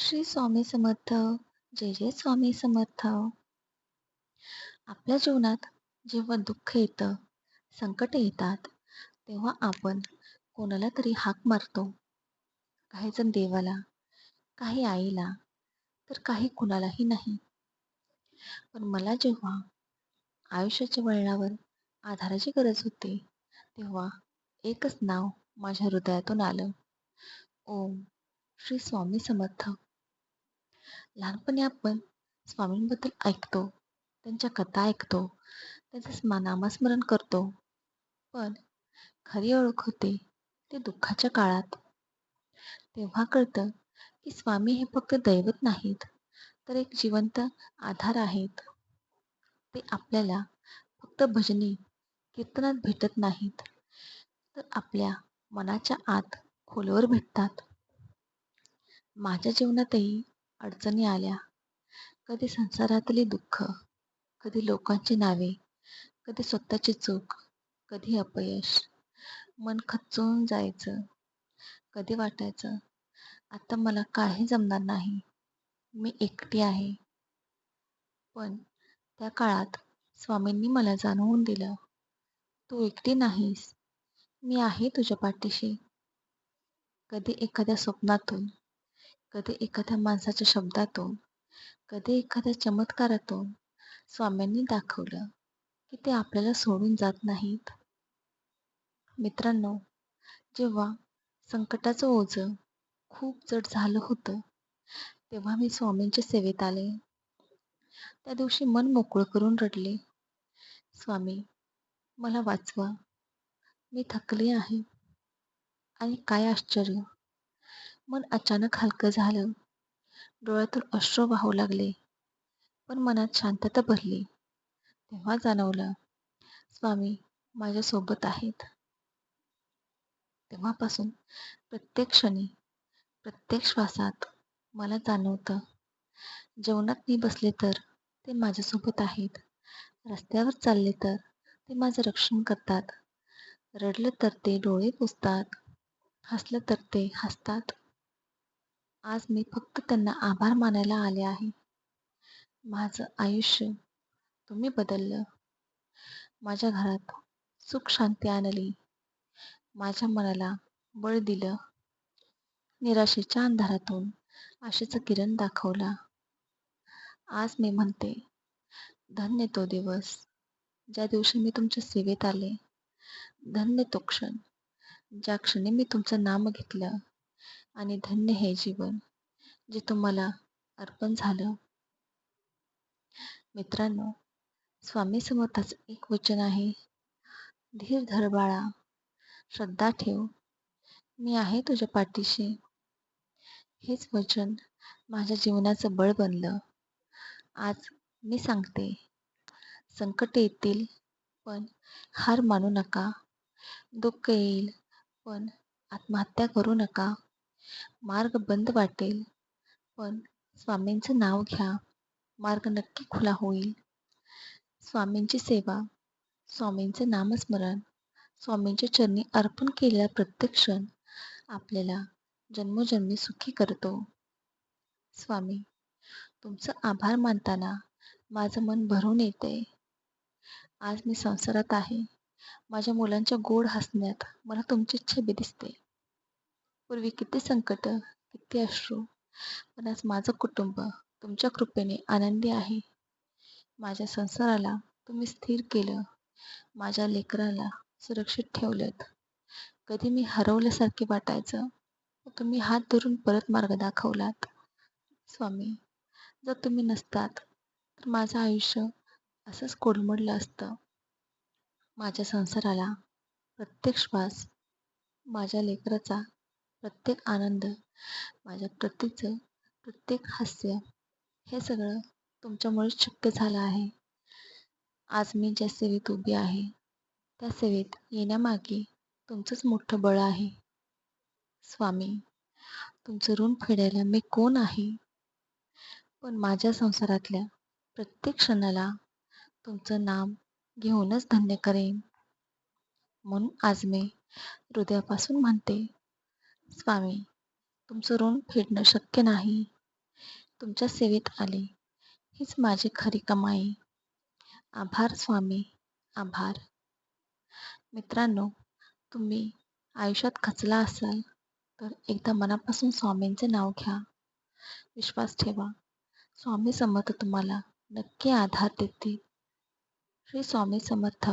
श्री स्वामी समर्थ. जय जय स्वामी समर्थ. आपल्या जीवनात जेव्हा दुःख येतं संकट येतात तेव्हा आपण कोणाला तरी हाक मारतो. काही जण देवाला काही आईला तर काही कुणालाही नाही. पण मला जेव्हा आयुष्याच्या वळणावर आधाराची गरज होती तेव्हा एकच नाव माझ्या हृदयातून आलं. ओम श्री स्वामी समर्थ. लहानपणी आपण स्वामींबद्दल ऐकतो त्यांच्या कथा ऐकतो त्यांचं नामस्मरण करतो. पण खरी ओळख होते ते दुःखाच्या काळात. तेव्हा कळतं की स्वामी हे फक्त दैवत नाहीत तर एक जिवंत आधार आहेत. ते आपल्याला फक्त भजनी कीर्तनात भेटत नाहीत तर आपल्या मनाच्या आत खोलवर भेटतात. माझ्या जीवनातही अडचणी आल्या. कधी संसारातली दुःख कधी लोकांची नावे कधी स्वतःची चूक कधी अपयश. मन खचून जायचं कधी वाटायचं आता मला काही जमणार नाही मी एकटी आहे. पण त्या काळात स्वामींनी मला जाणवून दिलं तू एकटी नाहीस मी आहे तुझ्या पाठीशी. कधी एखाद्या स्वप्नातून कधी एखाद्या माणसाच्या शब्दातून कधी एखाद्या चमत्कारातून स्वाम्यांनी दाखवलं की ते आपल्याला सोडून जात नाहीत. मित्रांनो जेव्हा संकटाचं ओझं खूप जड झालं होतं तेव्हा मी स्वामींच्या सेवेत आले. त्या दिवशी मन मोकळं करून रडले. स्वामी मला वाचवा. मी थकले आहे. आणि काय आश्चर्य! मन अचानक हलकं झालं. डोळ्यातून अश्रू वाहू लागले. पण मनात शांतता भरली. तेव्हा जाणवलं स्वामी माझ्यासोबत आहेत. तेव्हापासून प्रत्येक क्षणी प्रत्येक श्वासात मला जाणवतं जेवणात मी बसले तर ते माझ्यासोबत आहेत. रस्त्यावर चालले तर ते माझं रक्षण करतात. रडलं तर ते डोळे पुसतात. हसलं तर ते हसतात. आज मी फक्त त्यांना आभार मानायला आले आहे. माझं आयुष्य तुम्ही बदललं. माझ्या घरात सुख शांती आणली. माझ्या मनाला बळ दिलं. निराशेच्या अंधारातून आशेचं किरण दाखवला. आज मी म्हणते धन्य तो दिवस ज्या दिवशी मी तुमच्या सेवेत आले. धन्य तो क्षण ज्या क्षणी मी तुमचं नाम घेतलं. आणि धन्य हे जीवन जे तुम्हाला अर्पण झालं. मित्रांनो स्वामी समर्थाच एक वचन आहे. धीर धर बाळा श्रद्धा ठेव. मी आहे तुझ्या पाठीशी. हेच वचन माझ्या जीवनाचं बळ बनलं. आज मी सांगते संकट येतील पण हार मानू नका. दुःख येईल पण आत्महत्या करू नका. मार्ग बंद वाटेल. पण स्वामींचं नाव घ्या. मार्ग नक्की खुला होईल. स्वामींची सेवा स्वामींचं नामस्मरण स्वामींच्या चरणी अर्पण केलेला प्रत्येक क्षण आपल्याला जन्मोजन्मी सुखी करतो. स्वामी तुमचं आभार मानताना माझं मन भरून येते. आज मी संसारात आहे. माझ्या मुलांच्या गोड हसण्यात मला तुमची छबी दिसते. पूर्वी किती संकट किती अश्रू. पण आज माझं कुटुंब तुमच्या कृपेने आनंदी आहे. माझ्या संसाराला तुम्ही स्थिर केलं. माझ्या लेकराला सुरक्षित ठेवलं कधी मी हरवल्यासारखे वाटायचं तुम्ही हात धरून परत मार्ग दाखवलात. स्वामी जर तुम्ही नसतात तर माझं आयुष्य असंच कोलमडलं असतं. माझ्या संसाराला प्रत्येक श्वास माझ्या लेकराचा प्रत्येक आनंद माझ्या प्रत्येकचं प्रत्येक हास्य हे सगळं तुमच्यामुळेच शक्य झालं आहे. आज मी ज्या सेवेत उभी आहे त्या सेवेत येण्यामागे तुमचंच मोठं बळ आहे. स्वामी तुमचं ऋण फेडायला मी कोण आहे? पण माझ्या संसारातल्या प्रत्येक क्षणाला तुमचं नाम घेऊनच धन्य करेन. म्हणून आज मी हृदयापासून म्हणते स्वामी तुमचं ऋण फेडणं शक्य नाही. तुमच्या सेवेत आले. हीच माझी खरी कमाई. आभार स्वामी आभार. मित्रांनो तुम्ही आयुष्यात खचला असाल तर एकदा मनापासून स्वामींचे नाव घ्या. विश्वास ठेवा. स्वामी समर्थ तुम्हाला नक्की आधार देतील. श्री स्वामी समर्थ.